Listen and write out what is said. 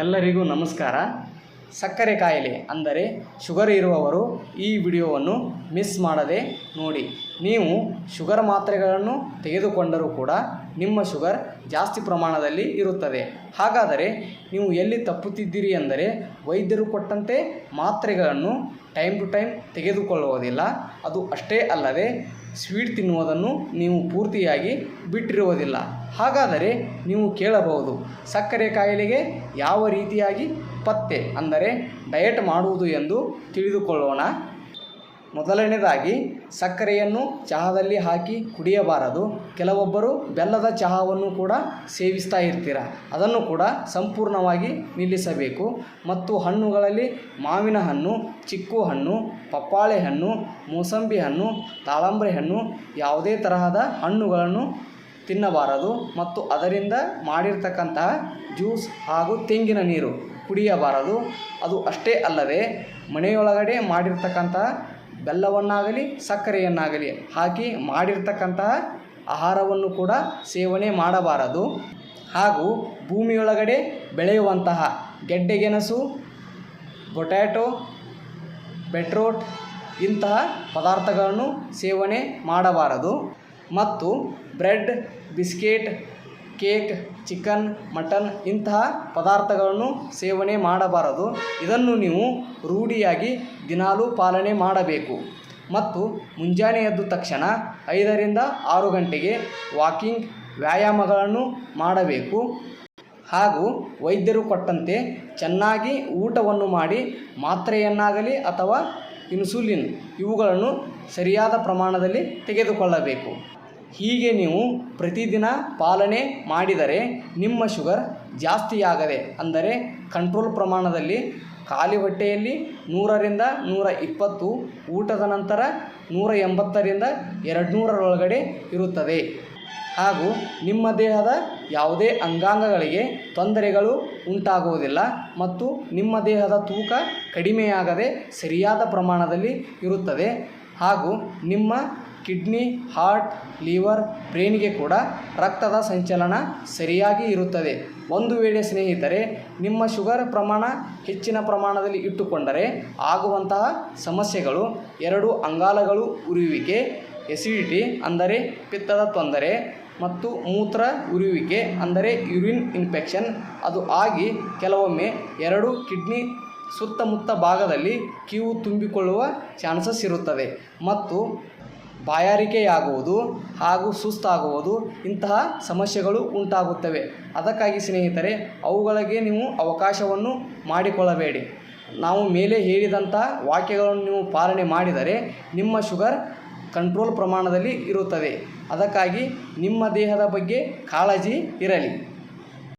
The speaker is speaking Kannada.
ಎಲ್ಲರಿಗೂ ನಮಸ್ಕಾರ. ಸಕ್ಕರೆ ಕಾಯಿಲೆ ಅಂದರೆ ಶುಗರ್ ಇರುವವರು ಈ ವಿಡಿಯೋವನ್ನು ಮಿಸ್ ಮಾಡದೆ ನೋಡಿ. ನೀವು ಶುಗರ್ ಮಾತ್ರೆಗಳನ್ನು ತೆಗೆದುಕೊಂಡರೂ ಕೂಡ ನಿಮ್ಮ ಶುಗರ್ ಜಾಸ್ತಿ ಪ್ರಮಾಣದಲ್ಲಿ ಇರುತ್ತದೆ. ಹಾಗಾದರೆ ನೀವು ಎಲ್ಲಿ ತಪ್ಪುತ್ತಿದ್ದೀರಿ ಎಂದರೆ ವೈದ್ಯರು ಕೊಟ್ಟಂತೆ ಮಾತ್ರೆಗಳನ್ನು ಟೈಮ್ ಟು ಟೈಮ್ ತೆಗೆದುಕೊಳ್ಳುವುದಿಲ್ಲ. ಅದು ಅಷ್ಟೇ ಅಲ್ಲದೆ ಸ್ವೀಟ್ ತಿನ್ನುವುದನ್ನು ನೀವು ಪೂರ್ತಿಯಾಗಿ ಬಿಟ್ಟಿರುವುದಿಲ್ಲ. ಹಾಗಾದರೆ ನೀವು ಕೇಳಬಹುದು, ಸಕ್ಕರೆ ಕಾಯಿಲೆಗೆ ಯಾವ ರೀತಿಯಾಗಿ ಪತ್ತೆ ಅಂದರೆ ಡಯಟ್ ಮಾಡುವುದು ಎಂದು ತಿಳಿದುಕೊಳ್ಳೋಣ. ಮೊದಲನೇದಾಗಿ ಸಕ್ಕರೆಯನ್ನು ಚಹಾದಲ್ಲಿ ಹಾಕಿ ಕುಡಿಯಬಾರದು. ಕೆಲವೊಬ್ಬರು ಬೆಲ್ಲದ ಚಹಾವನ್ನು ಕೂಡ ಸೇವಿಸ್ತಾ ಇರ್ತೀರ. ಅದನ್ನು ಕೂಡ ಸಂಪೂರ್ಣವಾಗಿ ನಿಲ್ಲಿಸಬೇಕು. ಮತ್ತು ಹಣ್ಣುಗಳಲ್ಲಿ ಮಾವಿನ ಹಣ್ಣು, ಚಿಕ್ಕು ಹಣ್ಣು, ಪಪ್ಪಾಳೆ ಹಣ್ಣು, ಮೂಸಂಬಿ ಹಣ್ಣು, ತಾಳಂಬ್ರೆ ಹಣ್ಣು, ಯಾವುದೇ ತರಹದ ಹಣ್ಣುಗಳನ್ನು ತಿನ್ನಬಾರದು. ಮತ್ತು ಅದರಿಂದ ಮಾಡಿರ್ತಕ್ಕಂತಹ ಜ್ಯೂಸ್ ಹಾಗೂ ತೆಂಗಿನ ನೀರು ಕುಡಿಯಬಾರದು. ಅದು ಅಷ್ಟೇ ಅಲ್ಲದೆ ಮನೆಯೊಳಗಡೆ ಮಾಡಿರ್ತಕ್ಕಂತಹ ಬೆಲ್ಲವನ್ನಾಗಲಿ, ಸಕ್ಕರೆಯನ್ನಾಗಲಿ ಹಾಕಿ ಮಾಡಿರ್ತಕ್ಕಂತಹ ಆಹಾರವನ್ನು ಕೂಡ ಸೇವನೆ ಮಾಡಬಾರದು. ಹಾಗೂ ಭೂಮಿಯೊಳಗಡೆ ಬೆಳೆಯುವಂತಹ ಗೆಡ್ಡೆಗೆಣಸು, ಪೊಟ್ಯಾಟೊ, ಬೆಟ್ರೋಟ್ ಇಂತಹ ಪದಾರ್ಥಗಳನ್ನು ಸೇವನೆ ಮಾಡಬಾರದು. ಮತ್ತು bread, biscuit cake, chicken, mutton ಇಂತಹ ಪದಾರ್ಥಗಳನ್ನು ಸೇವನೆ ಮಾಡಬಾರದು. ಇದನ್ನು ನೀವು ರೂಢಿಯಾಗಿ ದಿನಾಲೂ ಪಾಲನೆ ಮಾಡಬೇಕು. ಮತ್ತು ಮುಂಜಾನೆ ಎದ್ದ ತಕ್ಷಣ ಐದರಿಂದ ಆರು ಗಂಟೆಗೆ ವಾಕಿಂಗ್ ವ್ಯಾಯಾಮಗಳನ್ನು ಮಾಡಬೇಕು. ಹಾಗೂ ವೈದ್ಯರು ಕೊಟ್ಟಂತೆ ಚೆನ್ನಾಗಿ ಊಟವನ್ನು ಮಾಡಿ ಮಾತ್ರೆಯನ್ನಾಗಲಿ ಅಥವಾ ಇನ್ಸುಲಿನ್ ಇವುಗಳನ್ನು ಸರಿಯಾದ ಪ್ರಮಾಣದಲ್ಲಿ ತೆಗೆದುಕೊಳ್ಳಬೇಕು. ಹೀಗೆ ನೀವು ಪ್ರತಿದಿನ ಪಾಲನೆ ಮಾಡಿದರೆ ನಿಮ್ಮ ಶುಗರ್ ಜಾಸ್ತಿಯಾಗದೆ, ಅಂದರೆ ಕಂಟ್ರೋಲ್ ಪ್ರಮಾಣದಲ್ಲಿ ಖಾಲಿ ಹೊಟ್ಟೆಯಲ್ಲಿ ನೂರರಿಂದ ನೂರ ಇಪ್ಪತ್ತು, ಊಟದ ನಂತರ ನೂರ ಎಂಬತ್ತರಿಂದ ಎರಡುನೂರರೊಳಗಡೆ ಇರುತ್ತದೆ. ಹಾಗೂ ನಿಮ್ಮ ದೇಹದ ಯಾವುದೇ ಅಂಗಾಂಗಗಳಿಗೆ ತೊಂದರೆಗಳು ಉಂಟಾಗುವುದಿಲ್ಲ ಮತ್ತು ನಿಮ್ಮ ದೇಹದ ತೂಕ ಕಡಿಮೆಯಾಗದೆ ಸರಿಯಾದ ಪ್ರಮಾಣದಲ್ಲಿ ಇರುತ್ತದೆ. ಹಾಗೂ ನಿಮ್ಮ ಕಿಡ್ನಿ, ಹಾರ್ಟ್, ಲಿವರ್, ಬ್ರೈನ್ಗೆ ಕೂಡ ರಕ್ತದ ಸಂಚಲನ ಸರಿಯಾಗಿ ಇರುತ್ತದೆ. ಒಂದು ವೇಳೆ ಸ್ನೇಹಿತರೆ, ನಿಮ್ಮ ಶುಗರ್ ಪ್ರಮಾಣ ಹೆಚ್ಚಿನ ಪ್ರಮಾಣದಲ್ಲಿ ಇಟ್ಟುಕೊಂಡರೆ ಆಗುವಂತಹ ಸಮಸ್ಯೆಗಳು, ಎರಡು ಅಂಗಾಲಗಳು ಉರಿಯುವಿಕೆ ಎಸಿಡಿಟಿ ಅಂದರೆ ಪಿತ್ತದ ತೊಂದರೆ ಮತ್ತು ಮೂತ್ರ ಉರಿಯುವಿಕೆ ಅಂದರೆ ಯುರಿನ್ ಇನ್ಫೆಕ್ಷನ್ ಅದು ಆಗಿ ಕೆಲವೊಮ್ಮೆ ಎರಡು ಕಿಡ್ನಿ ಸುತ್ತಮುತ್ತ ಭಾಗದಲ್ಲಿ ಕೀವು ತುಂಬಿಕೊಳ್ಳುವ ಚಾನ್ಸಸ್ ಇರುತ್ತದೆ. ಮತ್ತು ಬಾಯಾರಿಕೆಯಾಗುವುದು ಹಾಗೂ ಸುಸ್ತಾಗುವುದು ಇಂತಹ ಸಮಸ್ಯೆಗಳು ಉಂಟಾಗುತ್ತವೆ. ಅದಕ್ಕಾಗಿ ಸ್ನೇಹಿತರೆ, ಅವುಗಳಿಗೆ ನೀವು ಅವಕಾಶವನ್ನು ಮಾಡಿಕೊಳ್ಳಬೇಡಿ. ನಾವು ಮೇಲೆ ಹೇಳಿದಂಥ ವಾಕ್ಯಗಳನ್ನು ನೀವು ಪಾಲನೆ ಮಾಡಿದರೆ ನಿಮ್ಮ ಶುಗರ್ ಕಂಟ್ರೋಲ್ ಪ್ರಮಾಣದಲ್ಲಿ ಇರುತ್ತದೆ. ಅದಕ್ಕಾಗಿ ನಿಮ್ಮ ದೇಹದ ಬಗ್ಗೆ ಕಾಳಜಿ ಇರಲಿ.